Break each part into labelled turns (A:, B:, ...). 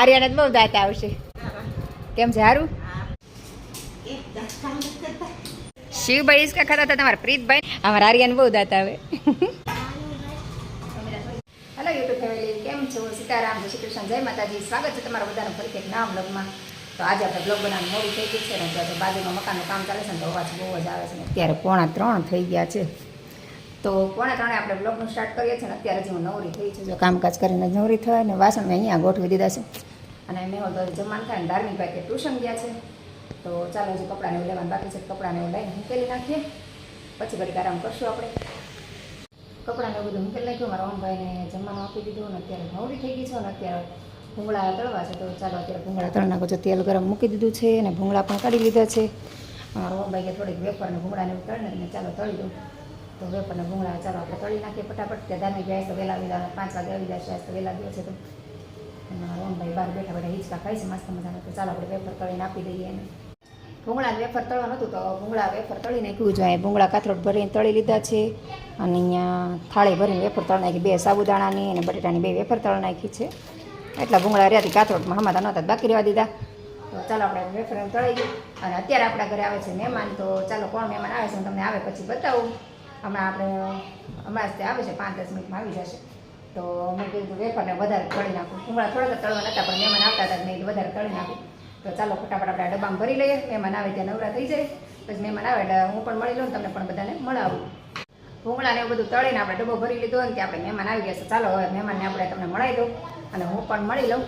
A: આર્યાને જ બહુ દાંત આવશે. કેમ છે સારું શિવભાઈ ઇસકા ખાતા હતા, તમારા પ્રીતભાઈ? અમારા આર્યાને બહુ દાંત આવે. હેલો યુટ્યુબ ફેમિલી કેમ છો? સીતારામ, જય શ્રી કૃષ્ણ, જય માતાજી. સ્વાગત છે તમારા બધાનું ફરીથી એક નવા બ્લોગમાં તો આજે આપણે બ્લોગ બનાવવાનું મોડું થઈ ગયું છે ને તો બાજુમાં મકાનનું કામ ચાલે છે ને તો અવાજ બહુ જ આવે છે અત્યારે પોણા ત્રણ થઈ ગયા છે. તો પોણા ત્રણે આપણે બ્લોગનું સ્ટાર્ટ કરીએ છીએ અત્યારે જે હું નવરી થઈ છું, જો કામકાજ કરીને નવરી થાય અને વાસણ મેં અહીંયા ગોઠવી દીધા છે. અને મેં તો જમવાનું થાય ને ધાર્મિક ભાઈ કે ટ્યુશન ગયા છે. તો ચાલો હજી કપડાને એવું લેવાનું બાકી છે કપડાને એવું લઈને મૂકેલી નાખીએ. પછી ઘડીક આરામ કરશું આપણે. કપડાને એવું બધું મૂકેલી નાખ્યું, મારા ઓમભાઈને જમવાનું આપી દીધું અને અત્યારે નવરી થઈ ગઈ છે અને અત્યારે ભૂંગળા તળવા છે. તો ચાલો અત્યારે ભૂંગળા તળ નાખો છો તેલ ગરમ મૂકી દીધું છે અને ભૂંગળા પણ કાઢી લીધા છે. મારા ઓમભાઈ કે થોડીક વેપારને ભૂંગળાને એવું તળને ચાલો તળી દઉં. તો વેપરના ભૂંગળા ચાલો આપણે તળી નાખીએ ફટાફટ ત્યાં ધાર્મિક જાય તો વહેલા વહેલા પાંચ વાગે આવી જશે તો વહેલા છે તો. ઓમભાઈ બહાર બેઠા બેઠા હિંચકા છે, મસ્ત મજાના, તો ચાલો આપણે વેફર તળીને આપી દઈએ એને. ભૂંગળા વેફર તળવાનું હતું તો ભૂંગળા વેફર તળી નાખ્યું જોઈએ ભૂંગળા કાથરોટ ભરીને તળી લીધા છે. અને અહીંયા થાળી ભરીને વેફર તળ નાખી, બે સાબુદાણાની અને બટેટાની બે વેફર તળ નાખી છે. એટલા ભૂંગળા રહ્યાથી કાથરોટમાં હમાતા નહોતા બાકી રહેવા દીધા. તો ચાલો આપણે વેફર તળી ગયું અને અત્યારે આપણા ઘરે આવે છે મહેમાન, તો ચાલો કોણ મહેમાન આવે છે હું તમને આવે પછી બતાવું. હમણાં આપણે, હમણાં આવે છે, પાંચ દસ મિનિટમાં આવી જશે. તો મેં કીધું વેફરને વધારે તળી નાખું. ભૂંગળા થોડાક તળવા નહોતા પણ મહેમાન આવતા હતા, મેં વધારે તળી નાખું. તો ચાલો ફટાફટ આપણે ડબ્બામાં ભરી લઈએ. મહેમાન આવે ત્યાં નવરા થઈ જાય. પછી મહેમાન આવે હું પણ મળી લઉં ને તમને પણ બધાને મળાવું. ભૂંગળાને એવું બધું તળીને આપણે ડબ્બો ભરી લીધો અને કે આપણે મહેમાન આવી ગયા છે. ચાલો હવે મહેમાનને આપણે તમને મળાવી દઉં અને હું પણ મળી લઉં.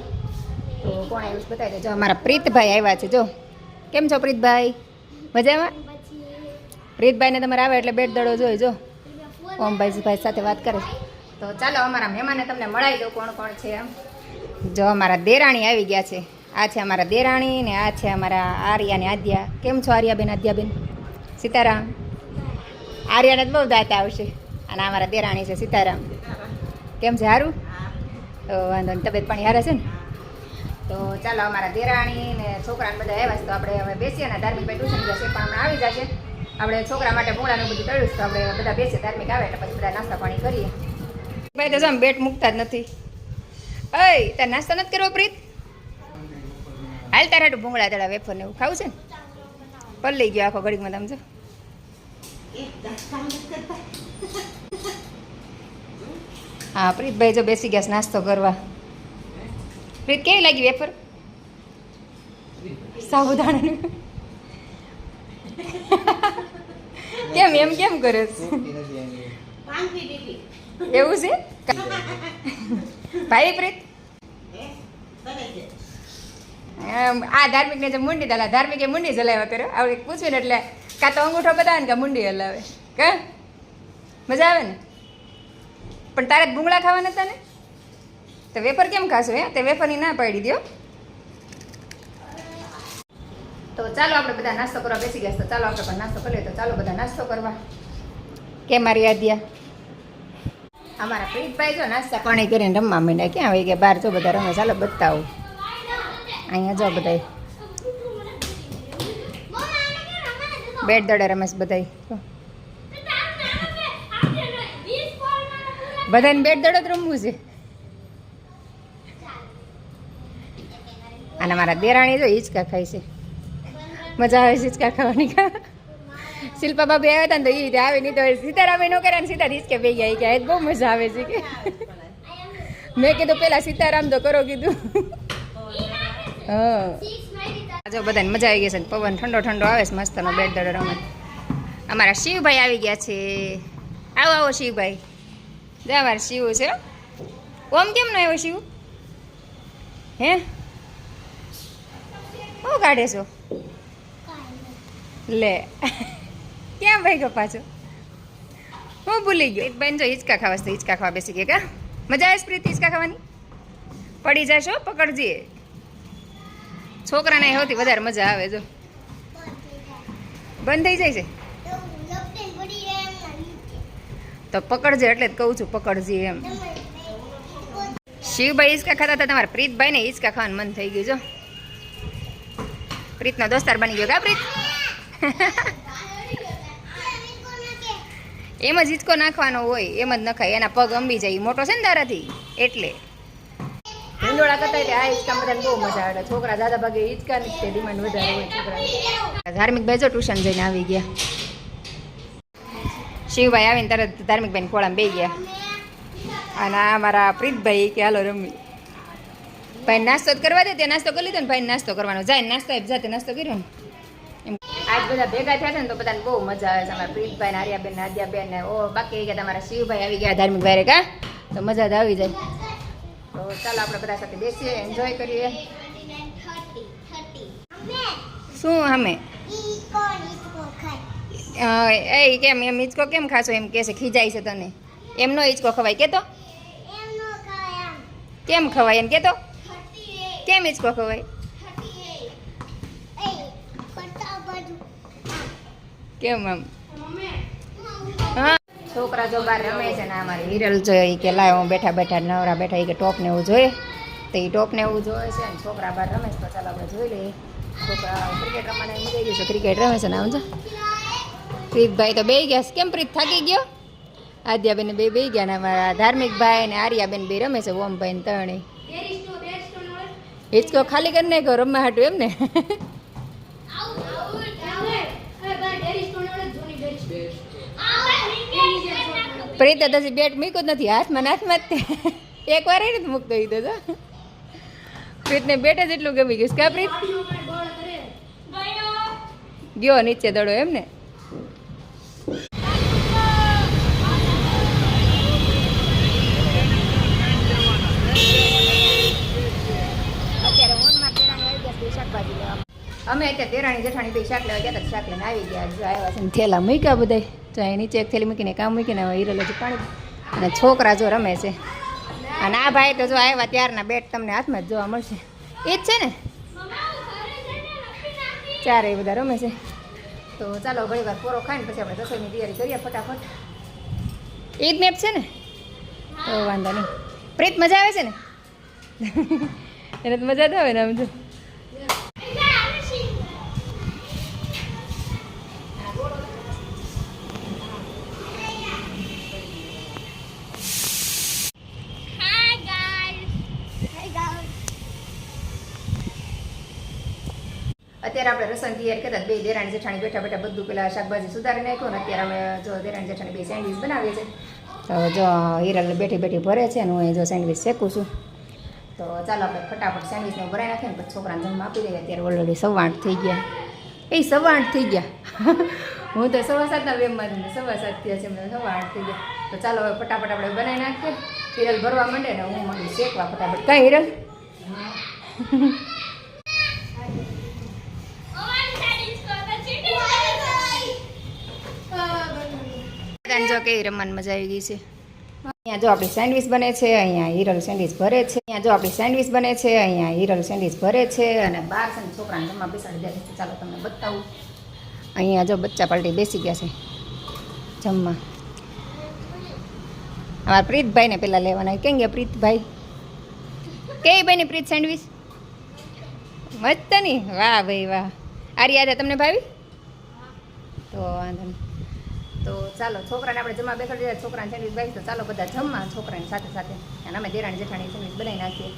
A: તો કોણ આવ્યું બતાવી દેજો. અમારા પ્રીતભાઈ આવ્યા છે, જો. કેમ છો પ્રીતભાઈ? મજામાં? પ્રીતભાઈને તમારે આવે એટલે બેટ દડો જોઈ જો. ઓમભાઈ ભાઈ સાથે વાત કરે તો ચાલો અમારા મહેમાનને તમને મળાવી દો કોણ કોણ છે એમ. જો અમારા દેરાણી આવી ગયા છે. આ છે અમારા દેરાણી ને આ છે અમારા આર્યા ને આદ્યા. કેમ છો આર્યાબેન, આદ્યાબેન? સીતારામ? આર્યાને જ બહુ દાતા આવશે. અને અમારા દેરાણી છે સીતારામ. કેમ છે સારું તો વાંધો નહીં, તબિયત પાણી હારે છે ને? તો ચાલો અમારા દેરાણી ને છોકરાને બધા આવ્યા છે. તો આપણે હવે બેસીએ ને ધાર્મિક ભાઈ ટ્યુશન જશે, પણ હમણાં આવી જશે. આપણે છોકરા માટે ભૂંગળાનું બધું તળ્યું તો આપણે બધા બેસીએ ધાર્મિક આવે એટલે પછી બધા નાસ્તા પાણી કરીએ. ભાઈ તો આમ બેટ મૂકતા જ નથી. અય, તાર નાસ્તો નથી કરવો, પ્રીત? હાલ તારા તો ભૂંગળા તળા વેફર ને એવું ખાવું છે ને? લઈ ગયો આખો ઘડીકમાં તમે હા પ્રીતભાઈ જો બેસી ગયા નાસ્તો કરવા. પ્રીત, કેવી લાગી વેફર? સાબુદાણાની? કેમ, એમ કેમ કરે એવું છે? ભાઈ, પ્રીત? આ ધાર્મિક ને મુંડી દલા ધાર્મિક એ મુંડી જલાવ્યા કર્યો આવડે પૂછ્યું ને એટલે કાં તો અંગૂઠો બતાવે ને કે મુંડી હલાવે. કે? મજા આવે ને? પણ તારે ભૂંગળા ખાવાના હતા ને? તો વેફર કેમ ખાશો, હે? તે વેફરની ના પાડી દો તો ચાલો આપણે બધા નાસ્તો કરવા બેસી ગયા. તો ચાલો આપણે પણ નાસ્તો કરીએ તો ચાલો બધા નાસ્તો કરવા. કે મારી આદ્યા? અમારા પ્રીતભાઈ જો નાસ્તા પાણી કરીને રમવા માંડ્યા. ક્યાં હોય કે બહાર જો બધા રમે. ચાલો બતાવો. અહીંયા જો બધા બેટ દડે રમેશ બધા બધાને બેટ દડો જ રમવું છે. અને મારા દેરાણી જો હિંચકા ખાય છે. મજા આવે છે હિંચકા ખાવાની કા શિલ્પા બાબી આવ્યા હતા ને તો એ રીતે આવે નહીં તો સીતારામે નો કર્યા ને સીતા રીસ કે બે ગયા. કે બહુ મજા આવે છે કે. મેં કીધું પેલા સીતારામ તો કરો કીધું. જો બધાને મજા આવી ગઈ છે પવન ઠંડો ઠંડો આવે છે મસ્તનો બેટ દડો રમે અમારા શિવભાઈ આવી ગયા છે. આવો આવો શિવભાઈ. જા અમારા શિવ છે. ઓમ કેમ નો આવ્યો શિવ? હે? શું કાઢે છો? લે. ક્યાં ભાઈ ગયો પાછો? હું ભૂલી ગયો. એક બેન જો હિંચકા ખાવા છે હિચકા ખાવા બેસી ગયા કા? મજા આવે પ્રીતિ હિંચકા ખાવાની? પડી જશો પકડજે. છોકરાને સૌથી વધારે મજા આવે, જો. બંધ થઈ જાય છે? તો પકડજે એટલે જ કહું છું, પકડજે એમ. શિવભાઈ હિંચકા ખાતા હતા, તમારા પ્રીતભાઈને હિંચકા ખાવાનું મન થઈ ગયું, જો. પ્રીતનો દોસ્તાર બની ગયો કા, પ્રીત? એમ જ હિંચકો નાખવાનો હોય એમ જ નખાય. એના પગ અંબી જાય મોટો છે ને તારાથી એટલે. હિંડોળા કરતા એટલે આ હિંચકા બધાને બહુ મજા આવે. છોકરા દાદા ભાગે હિચકા ની જ ડિમાન્ડ વધારે હોય છોકરા ધાર્મિક બેજો ટ્યુશન જઈને આવી ગયા. શિવભાઈ આવીને તરત ધાર્મિક ભાઈ ખોળામાં બે ગયા. અને આ મારા પ્રીતભાઈ કે હાલો રમી. ભાઈ નાસ્તો જ કરવા દે તે નાસ્તો કરી લીધો ને ભાઈ નાસ્તો કરવાનો. જાય નાસ્તો જાતે નાસ્તો કર્યો ને. આજ બધા ભેગા થયા છે ને તો બધાને બહુ મજા આવે છે. અમારા પ્રિન્સભાઈ ને આર્યાબેન નાદ્યાબેન ને ઓ બાકી આવી ગયા તમારા શિવભાઈ આવી ગયા ધાર્મિક ભાઈ કા? તો મજા જ આવી જાય. તો ચાલો આપણે બધા સાથે બેસીએ એન્જોય કરીએ. શું અમે? એ કેમ એમ હિંચકો કેમ ખાશો? એમ કે છે ખીજાય છે તને. એમનો હિંચકો ખવાય કે તો કેમ ખવાય એમ કે તો કેમ હિંચકો ખવાય? કેમ આમ છોકરા જો બહાર રમે છે ને અમારે હિરલ જોઈએ કે લાય હું બેઠા બેઠા નવરા બેઠા એ કે ટોપ ને એવું જોઈએ. તો એ ટોપ ને એવું જોઈએ છે ને છોકરા બહાર રમે છે તો ચાલો આપણે જોઈ લઈએ. છોકરા ક્રિકેટ રમવાના એમ આવી ગયું છે ક્રિકેટ રમે છે ને આમ જો. પ્રીતભાઈ બે ગયા. કેમ થાકી ગયો? આદ્યાબેન બે બે ગયા ને અમારા ધાર્મિક ભાઈ ને આર્યાબેન બે રમે છે, ઓમભાઈ ને ત્રણે. હિચકો ખાલી કરી નાખ્યો, રમવા હાટું એમ ને પ્રીત તો બેટ મૂક્યું જ નથી. હાથમાં નાથમાં જ તે. એક વાર નથી મૂકતો એ તો પ્રીતને બેટ જ એટલું ગમી ગયું કે પ્રીત? ગયો નીચે દડો એમ ને અત્યારે હું ને મારા દેરાણી આવી ગયા છે શાકભાજી લેવા છે થેલા મૂક્યા બધાય. તો અહીં નીચે થેલી મૂકીને કામ મૂકીને હવે હીરો પાણી અને છોકરા જો રમે છે. અને આ ભાઈ તો જો આવ્યા ત્યારના બેટ તમને હાથમાં જ જોવા મળશે. એ જ છે ને? ચારે એ બધા રમે છે. તો ચાલો ઘણી વાર પૂરો ખાઈને પછી આપણે રસોઈની તૈયારી કરીએ ફટાફટ. એ જ મેપ છે ને? તો વાંધો નહીં. પ્રીત મજા આવે છે ને? એને તો મજા જ આવે ને આમ તો અત્યારે આપણે રસોઈ તૈયાર કરતા બે દેરાણી જેઠાણી બેઠા બેઠા બધું પેલા શાકભાજી સુધારી નાખ્યું ને અત્યારે અમે જો દેરાણી જેઠાણી બે સેન્ડવીચ બનાવીએ છીએ. તો જો હિરલ બેઠી બેઠી ભરે છે અને હું જો સેન્ડવીચ શેકું છું. તો ચાલો આપણે ફટાફટ સેન્ડવીચને ભરાઈ નાખીએ ને પછી છોકરાને જમવા આપી દઈએ. અત્યારે ઓલરેડી સવા આઠ થઈ ગયા. એ સવા આઠ થઈ ગયા. હું તો સવા સાતના વેમમાં જ સવા સાત થયા છે મને સવા આઠ થઈ ગયા. તો ચાલો હવે ફટાફટ આપણે બનાવી નાખીએ. હિરલ ભરવા માંડે ને હું મને શેકવા ફટાફટ. કાંઈ હિરલ બધાને જો કે રમવાની મજા આવી ગઈ છે. અહીંયા જો આપણી સેન્ડવિચ બને છે, અહીંયા હિરલ સેન્ડવિચ ભરે છે, અહીંયા જો આપણી સેન્ડવિચ બને છે, અહીંયા હિરલ સેન્ડવિચ ભરે છે અને બાર છે છોકરાને જમવા બેસાડી દે છે. ચાલો તમને બતાવું. અહીંયા જો બચ્ચા પાલટી બેસી ગયા છે જમવા. અમારા પ્રીતભાઈને પહેલાં લેવાના કેમ ગયા પ્રીતભાઈ? કઈ ભાઈને પ્રીત સેન્ડવિચ? મસ્ત નહીં વાહ ભાઈ વાહ. આર્યા, તમને ભાવી? તો વાંધો નહીં. તો ચાલો છોકરાને આપણે જમવા બેસાડી દીધા. છોકરાને સેન્ડવીચ બાઈ તો ચાલો બધા જમવા છોકરાની સાથે સાથે. અને અમે દેરાણી જેઠાણી સેન્ડવીચ બનાવી નાખીએ.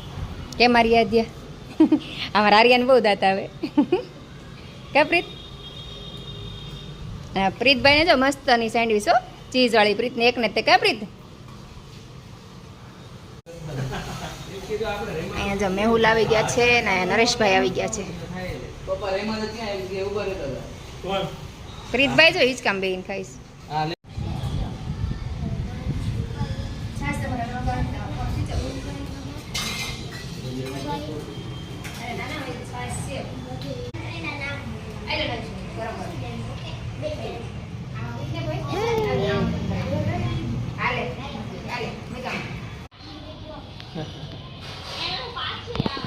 A: કેમ મારી આદ્યા? અમારા આર્યાને બહુ દાંત આવે કે પ્રીત? હા, પ્રીતભાઈને જો મસ્તની સેન્ડવીચ હો. ચીઝવાળી પ્રીતને એકને ને તે. કા પ્રીત? અહીંયા જો મેહુલ આવી ગયા છે ને અહીંયા નરેશભાઈ આવી ગયા છે. પ્રીતભાઈ જો હિચકામ બેન ખાઈશ.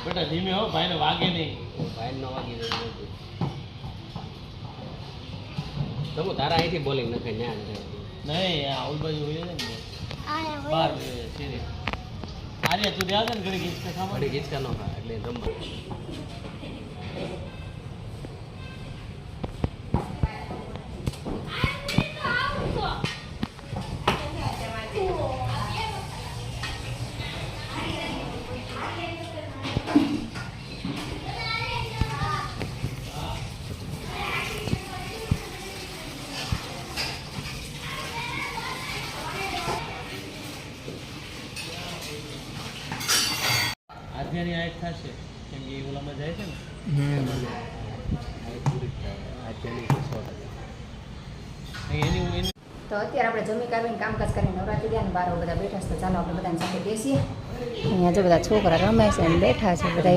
B: બેટા ધીમે હો ભાઈને વાગે નહીં
C: ભાઈ ન વાગી. તમો તારા અહીંથી બોલિંગ નખાય ન્યા
B: નહીં આ ઓલ બાજુ હોય ને બાર આર્યા તું રહ્યા ને ઘડી ગીત ખાવા
C: ઘડીક હિંચકા નો એટલે રમવા.
B: થશે કેમ કે ઓલામાં જાય છે ને. તો
A: અત્યારે આપણે જમી કાઢીને કામકાજ કરીને નવરાત્રી ગયા ને બાર બધા બેઠા છે તો ચાલો આપણે બધાની સાથે બેસીએ. અહીંયા જો બધા છોકરા રમે છે અને બેઠા છે બધા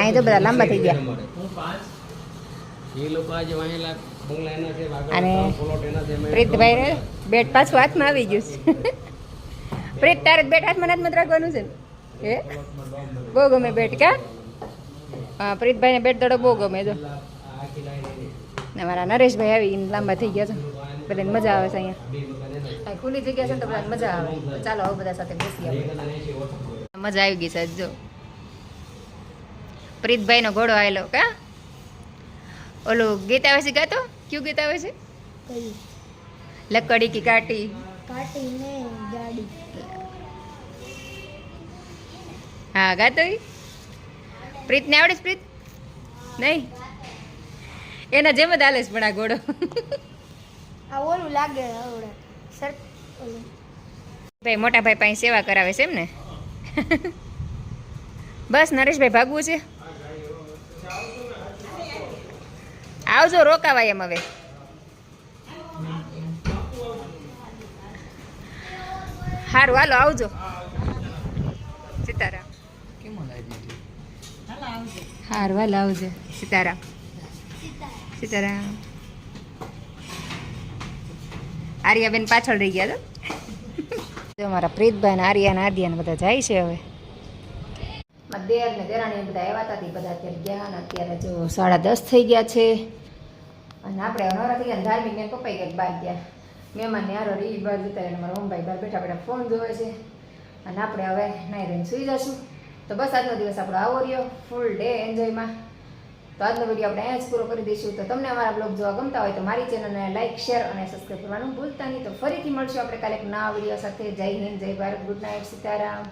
A: અહીં તો બધા લાંબા થઈ ગયા.
B: હું પાંચ? એ લોકો આજે વાહેલા બંગલા એના છે આગળ
A: અને
B: ત્રણ પ્લોટ એના છે મેં
A: પ્રીતભાઈ બેટ પાછું હાથમાં આવી ગયું છે. પ્રીત તારે બેટ હાથમાં હાથમાં રાખવાનું છે. ને
B: બધું.
A: બહુ ગમે બેટ કા? હા પ્રીતભાઈને બેટ દડો બહુ ગમે જો. ને મારા નરેશભાઈ આવી લાંબા થઈ ગયા છે. બધાને મજા આવે છે અહીંયા. ખુલ્લી જગ્યા છે ને તો બધાને મજા આવે. ચાલો હવે બધા સાથે બેસી
B: આવે
A: આપણે. મજા આવી ગઈ છે જો. પ્રીતભાઈનો ઘોડો આવેલો કા? ઓલું ગીત આવે છે ગાતો? કયું ગીત આવે છે લકડી કી કાટી.
D: કાટીને ગાડી.
A: હા ગાતો પ્રીત પ્રીતને આવડે છે પ્રીત? નહીં? એના જેમ જ હાલે છે પણ આ ઘોડો.
D: આ ઓલું લાગે આવડે. સર
A: ભાઈ મોટા ભાઈ પાસે સેવા કરાવે છે એમ ને? બસ નરેશભાઈ ભાગવું છે. આવજો રોકાવાય એમ હવે. સારું હાલો આવજો. સીતારામ.
C: કેમ
A: લાવજે. સીતારામ. સીતારામ. આર્યાબેન પાછળ રહી ગયા તો અમારા પ્રીતભાઈ ને આર્યા ને આદ્યા બધા જાય છે હવે. દેર ને દેરાણી બધા આવ્યા હતા બધા અત્યારે ગયા અને અત્યારે જો સાડા દસ થઈ ગયા છે. અને આપણે નવરા થઈ ગયા ધાર્મિક ને પપ્પાઈ ગયા બહાર ગયા. મહેમાન ને હારો રી બાર જતા મારા મમ્મી બહાર બેઠા બેઠા ફોન જોવે છે. અને આપણે હવે નાઈ રહીને સુઈ જશું. તો બસ આજનો દિવસ આપણો આવો રહ્યો. ફૂલ ડે એન્જોયમાં તો આજનો વીડિયો આપણે અહીંયા જ પૂરો કરી દઈશું. તો તમને અમારા બ્લોગ જોવા ગમતા હોય તો મારી ચેનલને લાઇક શેર અને સબસ્ક્રાઈબ કરવાનું ભૂલતા નહીં. તો ફરીથી મળશું આપણે કાલે એક નવા વીડિયો સાથે. જય હિન્દ, જય ભારત. Good night Sitaram.